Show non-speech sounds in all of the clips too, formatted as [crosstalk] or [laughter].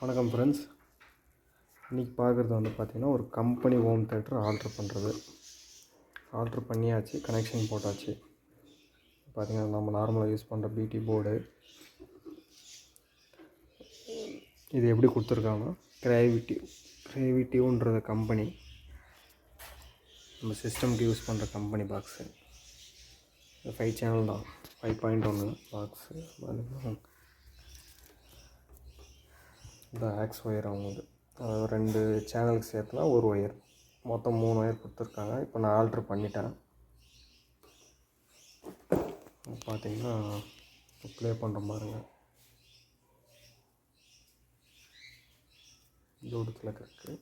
வணக்கம் ஃப்ரெண்ட்ஸ் இன்றைக்கி பார்க்குறது வந்து பார்த்திங்கன்னா ஒரு கம்பெனி ஹோம் தேட்டர் ஆர்டர் பண்ணுறது ஆர்டர் பண்ணியாச்சு கனெக்ஷன் போட்டாச்சு. பார்த்திங்கன்னா நம்ம நார்மலாக யூஸ் பண்ணுற பிடி போர்டு இது எப்படி கொடுத்துருக்காங்கன்னா கிரேவிட்டி கிரேவிட்டிவ்ன்றது கம்பெனி நம்ம சிஸ்டம்க்கு யூஸ் பண்ணுற கம்பெனி பாக்ஸு ஃபைவ் சேனல் தான். ஃபைவ் பாயிண்ட் ஒன்று பாக்ஸு இந்த ஆக்ஸ் ஒயர் அவங்களுக்கு அதாவது ரெண்டு சேனலுக்கு சேர்த்துனா ஒரு ஒயர் மொத்தம் மூணு ஒயர் கொடுத்துருக்காங்க. இப்போ நான் ஆல்ட்ரு பண்ணிட்டேன். பார்த்தீங்கன்னா ப்ளே பண்ணுற பாருங்க. ப்ளூடூத்தில் இருக்குது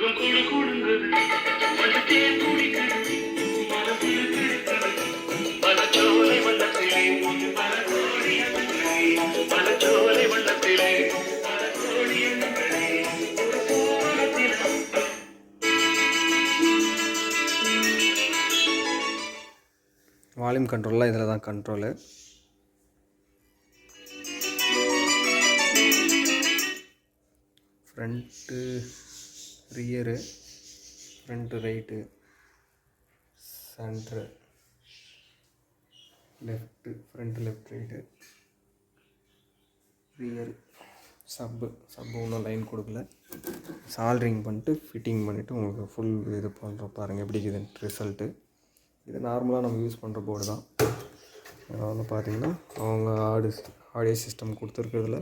கொடு வண்ணத்திலே. பல கோடி எண்ணங்களே வண்ணத்திலே. பல கோடி எண்ணங்களே ஒரு வால்யூம் கண்ட்ரோல்லாம் இதில் தான் control. Front rear front right centre left front left right rear sub sub ஒன்றும் லைன் கொடுக்கல. சால்ட்ரிங் பண்ணிட்டு ஃபிட்டிங் பண்ணிவிட்டு உங்களுக்கு ஃபுல் இது பண்ணுற பாருங்கள் எப்படி இருக்குதுன்னு ரிசல்ட்டு இது நார்மலாக நம்ம யூஸ் பண்ணுற போர்டு தான். அதாவது வந்து பார்த்திங்கன்னா அவங்க ஆடு ஆடியோ சிஸ்டம் கொடுத்துருக்கிறதுல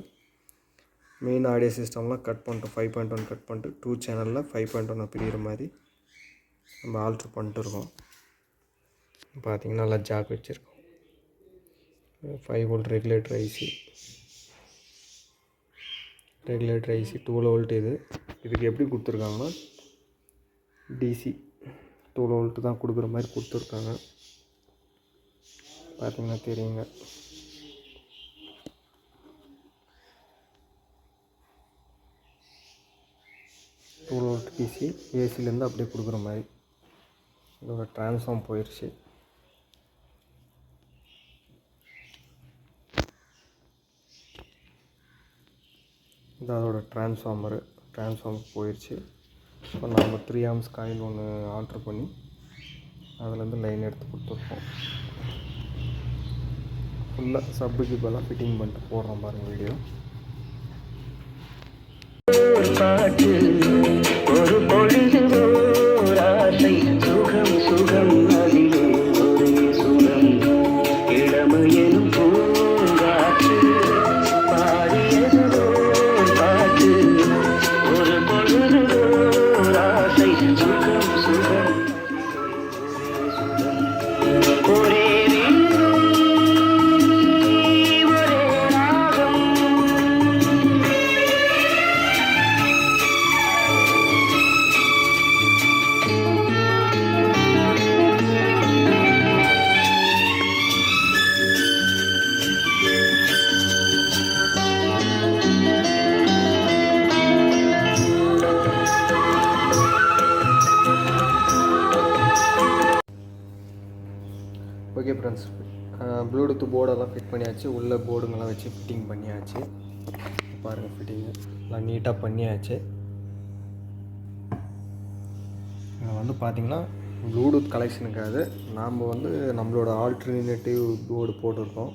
மெயின் ஆடியோ சிஸ்டம்லாம் கட் பண்ணிட்டோம். ஃபைவ் பாயிண்ட் ஒன் கட் பண்ணிட்டு டூ சேனலில் ஃபைவ் பாயிண்ட் ஒன் பிரிகிற மாதிரி நம்ம ஆல்ட்ரு பண்ணிட்டு இருக்கோம். பார்த்திங்கன்னா நல்லா ஜாக் வச்சுருக்கோம். Five volt regulator IC regulator IC two volt இது. இதுக்கு எப்படி கொடுத்துருக்காங்கன்னா டிசி டூ வோல்ட்டு தான் கொடுக்குற மாதிரி கொடுத்துருக்காங்க. பார்த்தீங்கன்னா தெரியுங்க. டூ வோல்ட் டிசி ஏசிலேருந்து அப்படியே கொடுக்குற மாதிரி. இதோட ட்ரான்ஸ்ஃபார்ம் போயிடுச்சு இது அதோட ட்ரான்ஸ்ஃபார்மரு ட்ரான்ஸ்ஃபார்மர் போயிடுச்சு இப்போ நம்ம த்ரீ ஆம்ஸ் காயில் ஒன்று ஆர்ட்ரு பண்ணி அதுலேருந்து லைன் எடுத்து கொடுத்துருக்கோம். ஃபுல்லாக சப்புக்கு இப்போல்லாம் ஃபிட்டிங் பண்ணிட்டு போடுறோம் பாருங்கள் வீடியோ பாட்டு. ஒரு [laughs] ஓகே ஃப்ரெண்ட்ஸ் ப்ளூடூத் போர்டெல்லாம் ஃபிட் பண்ணியாச்சு. உள்ள போர்டுங்கெல்லாம் வச்சு ஃபிட்டிங் பண்ணியாச்சு. பாருங்கள் ஃபிட்டிங்கு எல்லாம் நீட்டாக பண்ணியாச்சு. இதில் வந்து பார்த்திங்கன்னா ப்ளூடூத் கலெக்ஷனுக்காது நாம் வந்து நம்மளோட ஆல்டர்னேட்டிவ் போர்டு போட்டிருக்கோம்.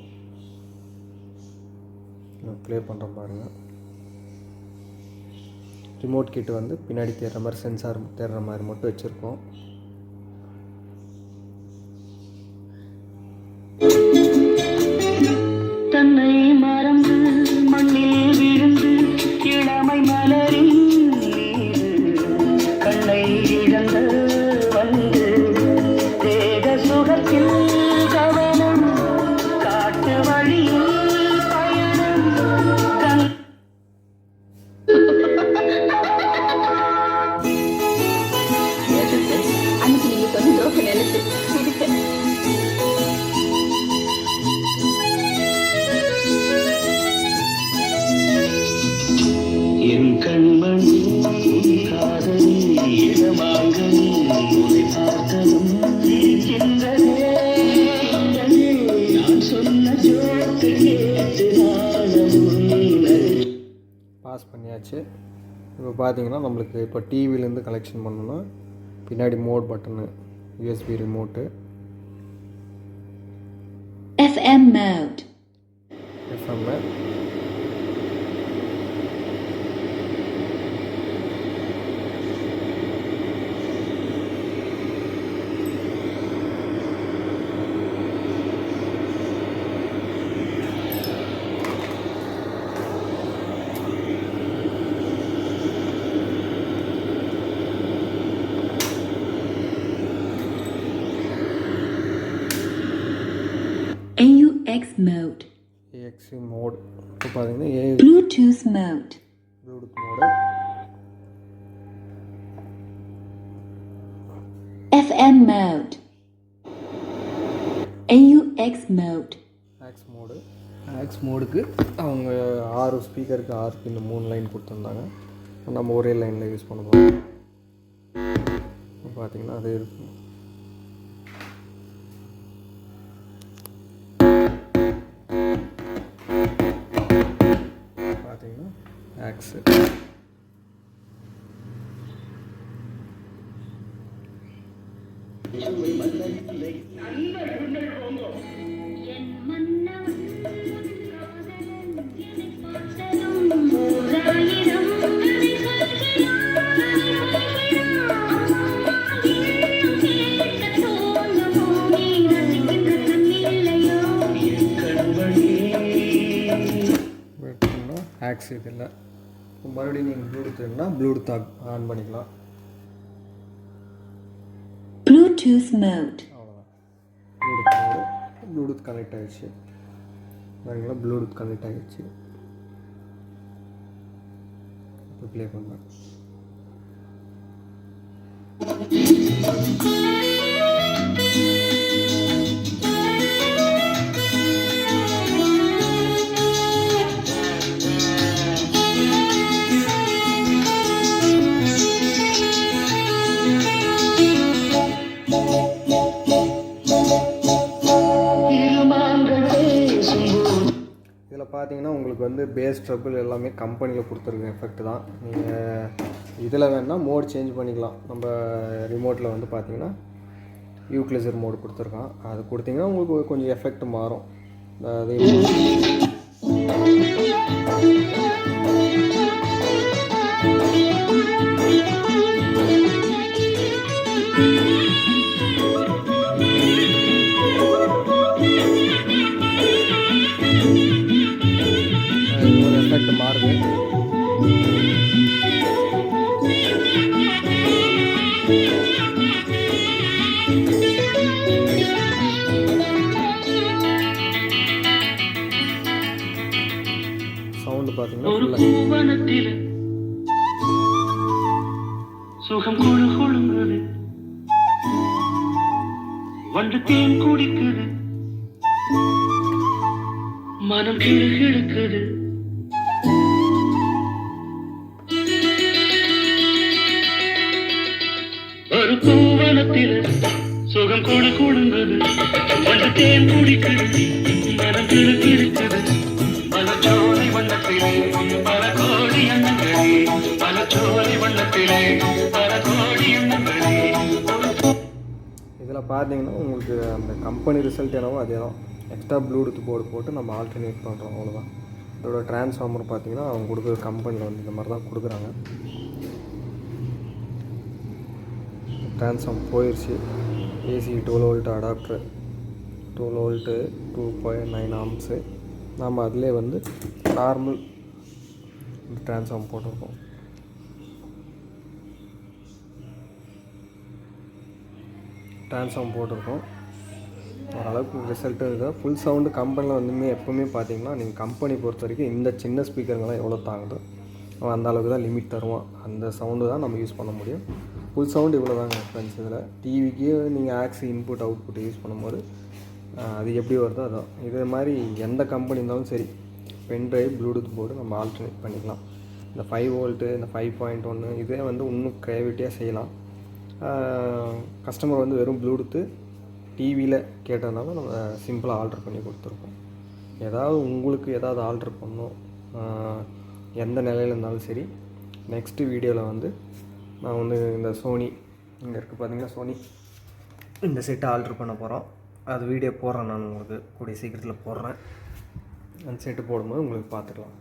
ப்ளே பண்ணுறோம் பாருங்கள் ரிமோட் கிட் வந்து பின்னாடி தேடுற மாதிரி சென்சார் தேடுற மாதிரி மட்டும் வச்சுருக்கோம். பண்ணியாச்சு இப்போ பார்த்தீங்கன்னா நம்மளுக்கு இப்போ டிவிலேருந்து கலெக்ஷன் பண்ணணும்னா பின்னாடி mode button USB remote FM mode. AUX mode. AUX mode இப்போ பார்த்தீங்கன்னா a Bluetooth mode. Bluetooth mode FM mode. AUX mode. AUX mode AUX மோடுக்கு அவங்க ஆறு ஸ்பீக்கருக்கு ஆறு பின் மூணு லைன் கொடுத்துருந்தாங்க நம்ம ஒரே லைனில் யூஸ் பண்ண போகிறோம் இப்போ பார்த்தீங்கன்னா அது இருக்கு ஆக்ஸு வெயிட் ஆக்ஸ் இது இல்லை இப்போ மறுபடியும் நீங்கள் ப்ளூடூத் வேணும்னா ப்ளூடூத் ஆன் பண்ணிக்கலாம். Mode. அவ்வளோதான் ப்ளூடூத் மோடு ப்ளூடூத் கனெக்ட் ஆகிடுச்சு பாருங்களா ப்ளூடூத் கனெக்ட் ஆகிடுச்சு இப்போ ப்ளே பண்ணலாம். பேஸ் ட்ரபிள் எல்லாமே கம்பெனியில் கொடுத்துருக்க எஃபெக்ட் தான். நீங்கள் இதில் வேணால் மோட் சேஞ்ச் பண்ணிக்கலாம். நம்ம ரிமோட்டில் வந்து பார்த்தீங்கன்னா யூக்ளிசர் மோடு கொடுத்துருக்கான். அது கொடுத்தீங்கன்னா உங்களுக்கு கொஞ்சம் எஃபெக்ட் மாறும். அது மாறுது சவுண்டு பார்த்தீங்கன்னா சுகம் குழு குழுங்குது வண்டு தேன் குடிக்குது. மனம் கிழு பூவனத்தில சுகம் குழு குழுங்குது வந்து தேன் குடிக்குது. மனம் கிழக்கிருக்குது பல சோலை வண்ணத்திலே பல கோடி எண்ணங்களே பல சோலை வண்ணத்திலே பல கோடி எண்ணங்களே. இதில் பார்த்தீங்கன்னா உங்களுக்கு அந்த கம்பெனி ரிசல்ட் என்னவோ அதே தான். எக்ஸ்ட்ரா ப்ளூடூத் போர்டு போட்டு நம்ம ஆல்டர்னேட் பண்ணுறோம் அவ்வளோதான் இதோட டிரான்ஸ்ஃபார்மர் பார்த்தீங்கன்னா அவங்க கொடுக்குற கம்பெனியில் வந்து இந்த மாதிரி தான் கொடுக்குறாங்க. டிரான்ஸ்ஃபார்ம் போயிடுச்சு AC twelve volt adapter. Twelve volt two point nine amps நாம் அதிலே வந்து நார்மல் டிரான்ஸ்ஃபார்ம் போட்டிருக்கோம். ட்ரான்ஸ்ஃபார்ம் போட்டிருக்கோம். ஓரளவுக்கு ரிசல்ட்டு இருக்குது ஃபுல் சவுண்டு கம்பெனியில் வந்துமே எப்போவுமே பார்த்தீங்கன்னா நீங்கள் கம்பெனி பொறுத்த வரைக்கும் இந்த சின்ன ஸ்பீக்கருங்கெல்லாம் எவ்வளோ தாங்குதோ? அவன் அந்த அளவுக்கு தான் லிமிட் தருவான் அந்த சவுண்டு தான் நம்ம யூஸ் பண்ண முடியும். ஃபுல் சவுண்டு இவ்வளோ தாங்க ஃப்ரெண்ட்ஸ் இதில் டிவிக்கே நீங்கள் ஆக்ஸ் இன்புட் அவுட்புட் யூஸ் பண்ணும்போது அது எப்படி வருதோ அதான் இதே மாதிரி எந்த கம்பெனி இருந்தாலும் சரி பென் ட்ரைவ் ப்ளூடூத் போர்டு நம்ம ஆல்டர்னேட் பண்ணிக்கலாம். இந்த ஃபைவ் வோல்ட்டு இந்த ஃபைவ் பாயிண்ட் ஒன்று இதே வந்து இன்னும் க்ரியேட்டிவாக செய்யலாம். கஸ்டமர் வந்து வெறும் ப்ளூடூத்து டிவியில் கேட்டதுனால நம்ம சிம்பிளாக ஆர்டர் பண்ணி கொடுத்துருக்கோம். ஏதாவது உங்களுக்கு ஏதாவது ஆர்டர் பண்ணணும் எந்த நிலையில் இருந்தாலும் சரி நெக்ஸ்ட்டு வீடியோவில் வந்து நான் வந்து இந்த சோனி இங்கே இருக்குது பார்த்தீங்கன்னா சோனி. இந்த செட்டை ஆல்ட்ரு பண்ண போகிறோம் அது வீடியோ போடுறேன் நான் உங்களுக்கு. கூடிய சீக்கிரத்தில் போடுறேன். அந்த செட்டு போடும்போது உங்களுக்கு பார்த்துக்கலாம்.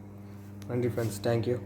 நன்றி ஃப்ரெண்ட்ஸ் தேங்க்யூ